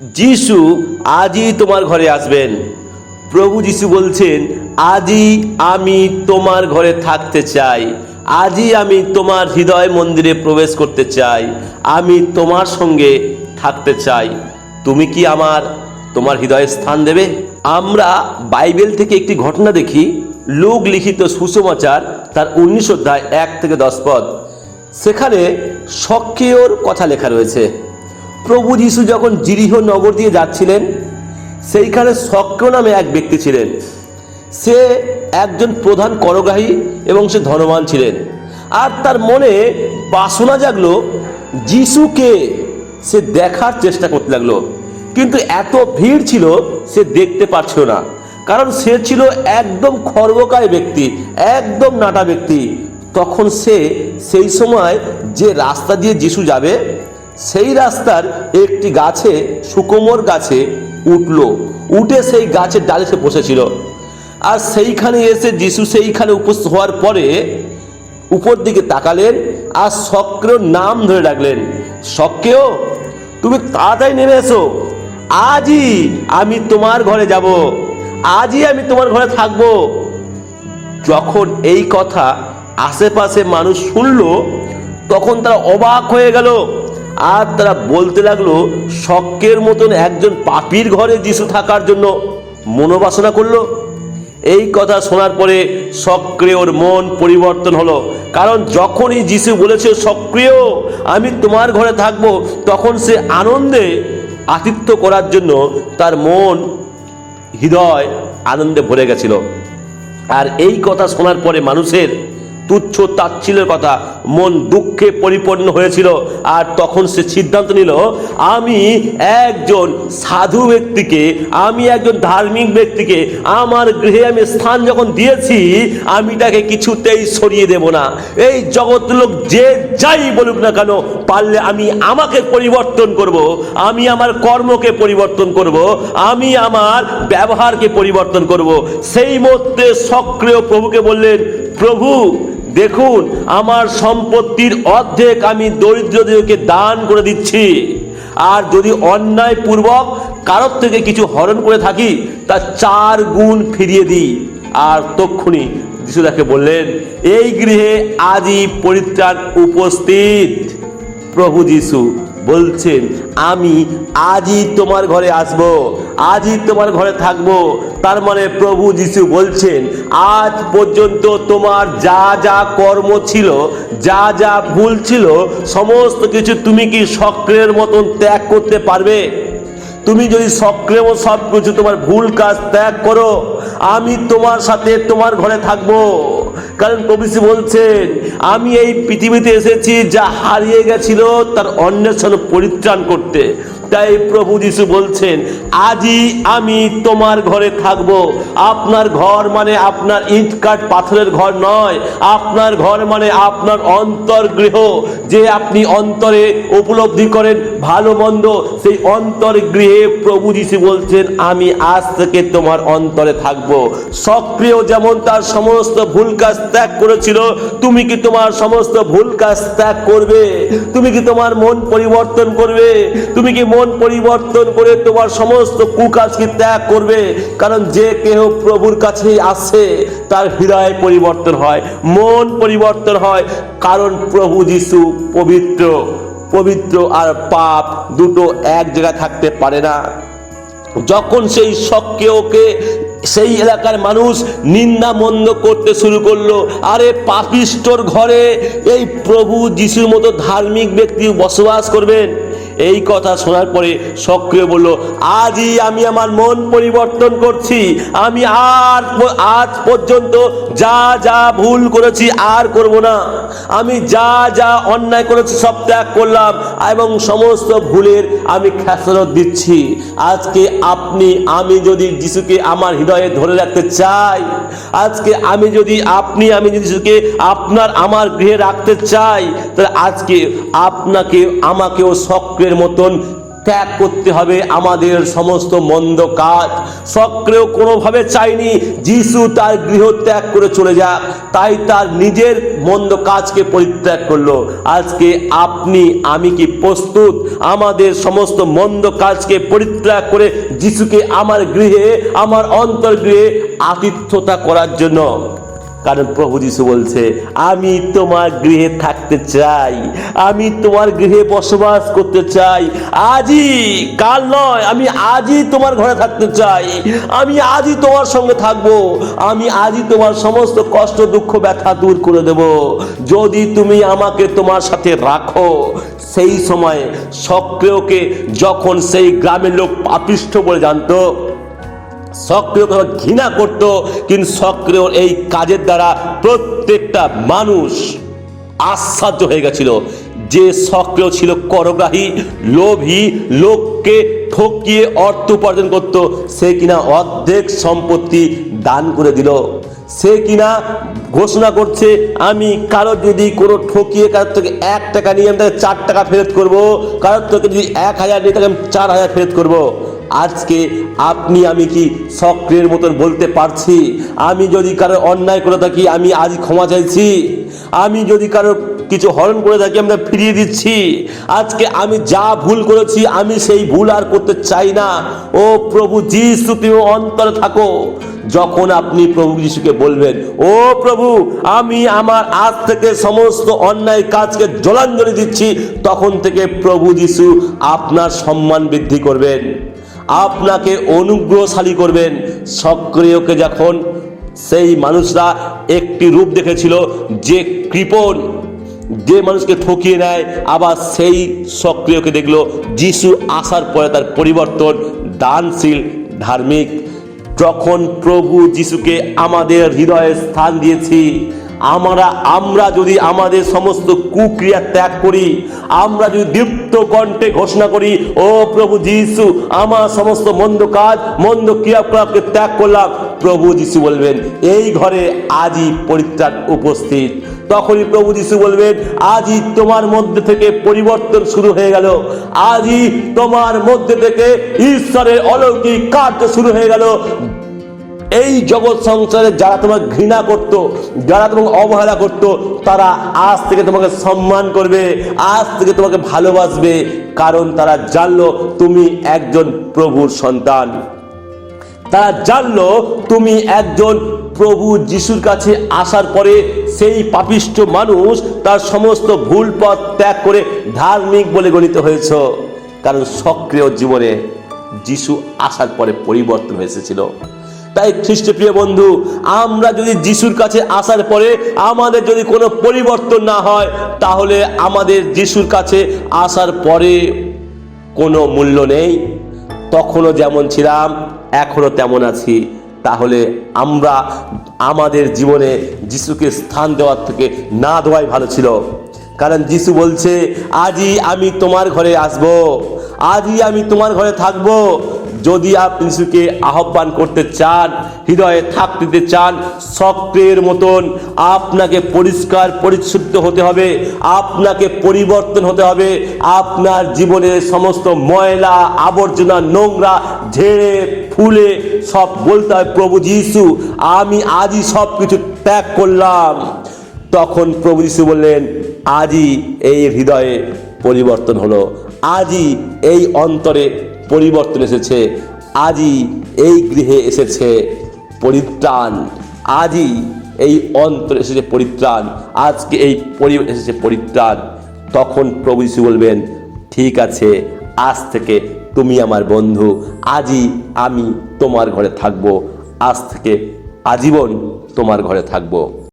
যিশু আজই তোমার ঘরে আসবেন। প্রভু যিশু বলছেন, আজই আমি তোমার ঘরে থাকতে চাই। আজই আমি তোমার হৃদয় মন্দিরে প্রবেশ করতে চাই। আমি তোমার সঙ্গে থাকতে চাই। তুমি কি আমার, তোমার হৃদয়ে স্থান দেবে? আমরা বাইবেল থেকে একটি ঘটনা দেখি, লোক লিখিত সুসমাচার, তার উনিশ অধ্যায় এক থেকে দশ পদ। সেখানে সক্রিয়র কথা লেখা রয়েছে। প্রভু যিশু যখন জিরিহ নগর দিয়ে যাচ্ছিলেন, সেইখানে সক্রিয় নামে এক ব্যক্তি ছিলেন। সে একজন প্রধান করগ্রাহী এবং সে ধনবান ছিলেন। আর তার মনে বাসনা জাগলো, যিশুকে সে দেখার চেষ্টা করতে লাগল। কিন্তু এত ভিড় ছিল, সে দেখতে পারছিল না। কারণ সে ছিল একদম খর্বকায় ব্যক্তি, একদম নাটা ব্যক্তি। তখন সে সেই সময় যে রাস্তা দিয়ে যিশু যাবে সেই রাস্তার একটি গাছে, সুকোমর গাছে উঠল। উঠে সেই গাছের ডালে সে বসেছিল। আর সেইখানে এসে যিশু সেইখানে উপস্থিত হওয়ার পরে উপর দিকে তাকালেন আর সক্রিয় নাম ধরে ডাকলেন সক্রিয় তুমি তাড়াতাড়ি নেমে এসো। আজই আমি তোমার ঘরে যাব। আজই আমি তোমার ঘরে থাকব। যখন এই কথা আশেপাশে মানুষ শুনলো, তখন তারা অবাক হয়ে গেল। আর তারা বলতে লাগল, শক্কের মতন একজন পাপির ঘরে যিশু থাকার জন্য মনোবাসনা করল। এই কথা শোনার পরে সক্রিয় ওর মন পরিবর্তন হলো। কারণ যখনই যিশু বলেছে, সক্রিয়, আমি তোমার ঘরে থাকব, তখন সে আনন্দে আতিথ্য করার জন্য তার মন হৃদয় আনন্দে ভরে গেছিল। আর এই কথা শোনার পরে মানুষের তুচ্ছ তাচ্ছিলের কথা। মন দুঃখে পরিপূর্ণ হয়েছিল। আর তখন সে সিদ্ধান্ত নিল, আমি একজন সাধু ব্যক্তিকে, আমি একজন ধার্মিক ব্যক্তিকে, আমার গৃহে আমি স্থান যখন দিয়েছি, আমি তাকে কিছুতেই সরিয়ে দেব না। এই জগৎ লোক যে যাই বলুক না কেন, পারলে আমি আমাকে পরিবর্তন করব, আমি আমার কর্মকে পরিবর্তন করব, আমি আমার ব্যবহারকে পরিবর্তন করব। সেই মধ্যে সক্রিয় প্রভুকে বললেন, প্রভু দেখুন, আমার সম্পত্তির অর্ধেক আমি দরিদ্রদেরকে দান করে দিচ্ছি। আর যদি অন্যায় পূর্বক কারোর থেকে কিছু হরণ করে থাকি, তা চার গুণ ফিরিয়ে দিই। আর তক্ষুনি যিশু তাকে বললেন, এই গৃহে আজই পরিত্রাণ উপস্থিত। প্রভু যিশু বলছেন, আমি আজই তোমার ঘরে আসব। আজই তোমার ঘরে থাকব। তার মানে প্রভু যিশু বলছেন, আজ পর্যন্ত তোমার যা যা কর্ম ছিল, যা যা ভুল ছিল, সমস্ত কিছু তুমি কি সক্রিয়ের মতন ত্যাগ করতে পারবে? তুমি যদি সক্রিয় সব কিছু তোমার ভুল কাজ ত্যাগ করো, আমি তোমার সাথে তোমার ঘরে থাকব। কারণ কবিসি বলছেন, আমি এই পৃথিবীতে এসেছি যা হারিয়ে গেছিল, তার অন্বেষণ পরিত্রাণ করতে। তাই প্রভু যিশু বলছেন, আজই আমি তোমার ঘরে থাকব। আপনার ঘর মানে আপনার ইটকাট পাথরের ঘর নয়। আপনার ঘর মানে আপনার অন্তর গৃহ। যে আপনি অন্তরে উপলব্ধি করেন ভালো মন্দ, সেই অন্তর গৃহে প্রভু যিশু বলছেন, আমি আজ থেকে তোমার অন্তরে থাকব। সক্রিয় যেমন তার সমস্ত ভুল কাজ ত্যাগ করেছিল, তুমি কি তোমার সমস্ত ভুল কাজ ত্যাগ করবে? তুমি কি তোমার মন পরিবর্তন করবে? তুমি কি মন পরিবর্তন করে তোমার সমস্ত কুকাজকে ত্যাগ করবে? কারণ যে কেহ প্রভুর কাছে আসে তার হৃদয় পরিবর্তন হয়, মন পরিবর্তন হয়, কারণ প্রভু যিশু পবিত্র। পবিত্র আর পাপ দুটো এক জায়গায় থাকতে পারে না। যখন সেই শখকে ওকে সেই এলাকার মানুষ নিন্দা মন্দ করতে শুরু করল, আরে পাপিষ্টর ঘরে এই প্রভু যিশুর মতো ধার্মিক ব্যক্তি বসবাস করবেন। এই কথা শোনার পরে সক্রিয় বলল, আজই আমি আমার মন পরিবর্তন করছি। আমি আর আজ পর্যন্ত যা যা ভুল করেছি আর করব না। আমি যা যা অন্যায় করেছি সব ত্যাগ করলাম এবং সমস্ত ভুলের আমি খেসারত দিচ্ছি। আজকে আপনি, আমি যদি যিশুকে আমার হৃদয়ে ধরে রাখতে চাই, আজকে আমি যদি আপনি, আমি যদি যিশুকে আপনার, আমার গৃহে রাখতে চাই, তাহলে আজকে আপনাকে, আমাকেও সক্রিয়ের মতন ত্যাগ করতে হবে আমাদের সমস্ত মন্দ কাজ। সক্রিয় কোনোভাবে চাইনি যিশু তার গৃহ ত্যাগ করে চলে যাক। তাই তার নিজের মন্দ কাজকে পরিত্যাগ করল। আজকে আপনি, আমি কি প্রস্তুত? আমাদের সমস্ত মন্দ কাজকে পরিত্যাগ করে যিশুকে আমার গৃহে, আমার অন্তর্গৃহে আতিথ্যতা করার জন্য। কারণ প্রভু যিশু বলছে, আমি তোমার গৃহে থাকতে চাই, আমি তোমার গৃহে বসবাস করতে চাই। আজই, কাল নয়, আমি আজই তোমার ঘরে থাকতে চাই। আমি আজই তোমার সঙ্গে থাকব। আমি আজই তোমার সমস্ত কষ্ট, দুঃখ, ব্যথা দূর করে দেব। যদি তুমি আমাকে তোমার সাথে রাখো, সেই সময় সক্রিয়কে যখন সেই গ্রামের লোক পাপিষ্ঠ বলে জানতো সক্রিয়কে ঘৃণা করত, কিন্তু সক্রিয় এই কাজের দ্বারা প্রত্যেকটা মানুষ আশ্চর্য হয়ে গেছিল। যে সক্রিয় ছিল করগ্রাহী, লোভী, লোককে ঠকিয়ে অর্থ উপার্জন করত, সে কিনা অর্ধেক সম্পত্তি দান করে দিল। সে কিনা ঘোষণা করছে, আমি কারও যদি কোনো ঠকিয়ে কারোর থেকে এক টাকা নিয়ে আমি তাকে চার টাকা ফেরত করব, কারোর থেকে যদি এক হাজার নিয়ে তাকে আমি চার হাজার ফেরত করব। আজকে আপনি, আমি কি সক্রিয়ের মতন বলতে পারছি? আমি যদি কারও অন্যায় করে থাকি, আমি আজ ক্ষমা চাইছি। আমি যদি কারও কিছু হরণ করে থাকি, আমরা ফিরিয়ে দিচ্ছি। আজকে আমি যা ভুল করেছি, আমি সেই ভুল আর করতে চাই না। ও প্রভু যিশু তুমি অন্তরে থাকো। যখন আপনি প্রভু যিশুকে বলবেন, ও প্রভু, আমি আমার আজ থেকে সমস্ত অন্যায় কাজকে জলাঞ্জলি দিচ্ছি, তখন থেকে প্রভু যিশু আপনার সম্মান বৃদ্ধি করবেন। আপনাকে অনুগ্রহশালী করবেন। সক্রিয়কে যখন সেই মানুষরা একটি রূপ দেখেছিল, যে কৃপণ, যে মানুষকে ঠকিয়ে নেয়, আবার সেই সক্রিয়কে দেখল। যিশু আসার পরে তার পরিবর্তন দানশীল, ধার্মিক। যখন প্রভু যিশুকে আমাদের হৃদয়ে স্থান দিয়েছি আমরা আমরা যদি আমাদের সমস্ত কুক্রিয়া ত্যাগ করি, আমরা যদি দীপ্ত কণ্ঠে ঘোষণা করি, ও প্রভু যিশু, আমার সমস্ত মন্দ কাজ, মন্দ ক্রিয়াকলাপকে ত্যাগ করলাম, প্রভু যিশু বলবেন, এই ঘরে আজই পরিত্রাণ উপস্থিত। তখনই প্রভু যিশু বলবেন, আজই তোমার মধ্যে থেকে পরিবর্তন শুরু হয়ে গেল। আজই তোমার মধ্যে থেকে ঈশ্বরের অলৌকিক কার্য শুরু হয়ে গেল। এই জগৎ সংসারে যারা তোমাকে ঘৃণা করত, যারা তোমাকে অবহেলা করত, তারা আজ থেকে তোমাকে সম্মান করবে, আজ থেকে তোমাকে ভালোবাসবে, কারণ তারা জানলো তুমি একজন প্রভুর সন্তান। তারা জানলো তুমি একজন প্রভু যিশুর কাছে আসার পরে সেই পাপিষ্ট মানুষ তার সমস্ত ভুল পথ ত্যাগ করে ধার্মিক বলে গণিত হয়েছ। কারণ সক্রিয় জীবনে যিশু আসার পরে পরিবর্তন হয়েছিল তাই খ্রিস্টপ্রিয় বন্ধু, আমরা যদি যিশুর কাছে আসার পরে আমাদের যদি কোনো পরিবর্তন না হয়, তাহলে আমাদের যিশুর কাছে আসার পরে কোনো মূল্য নেই। তখনও যেমন ছিলাম, এখনও তেমন আছি। তাহলে আমরা আমাদের জীবনে যিশুকে স্থান দেওয়ার থেকে না দেওয়াই ভালো ছিল। কারণ যিশু বলছে আজই আমি তোমার ঘরে আসব। আজই আমি তোমার ঘরে থাকব। যদি আপনি যিশুকে আহ্বান করতে চান, হৃদয়ে থাকতে চান সক্রিয়ের মতন আপনাকে পরিষ্কার পরিশুদ্ধ হতে হবে, আপনাকে পরিবর্তন হতে হবে, আপনার জীবনের সমস্ত ময়লা, আবর্জনা, নোংরা, ঝেড়ে, ফুলে সব বলতে হয় প্রভু যিশু, আমি আজই সব কিছু ত্যাগ করলাম। তখন প্রভু যিশু বললেন, আজই এই হৃদয়ে পরিবর্তন হলো, আজই এই অন্তরে পরিবর্তন এসেছে। আজই এই গৃহে এসেছে পরিত্রাণ। আজই এই অন্তরে এসেছে পরিত্রাণ। আজকে এই পরিবেশ এসেছে পরিত্রাণ। তখন প্রভু যিশু বলবেন, ঠিক আছে, আজ থেকে তুমি আমার বন্ধু। আজই আমি তোমার ঘরে থাকব। আজ থেকে আজীবন তোমার ঘরে থাকব।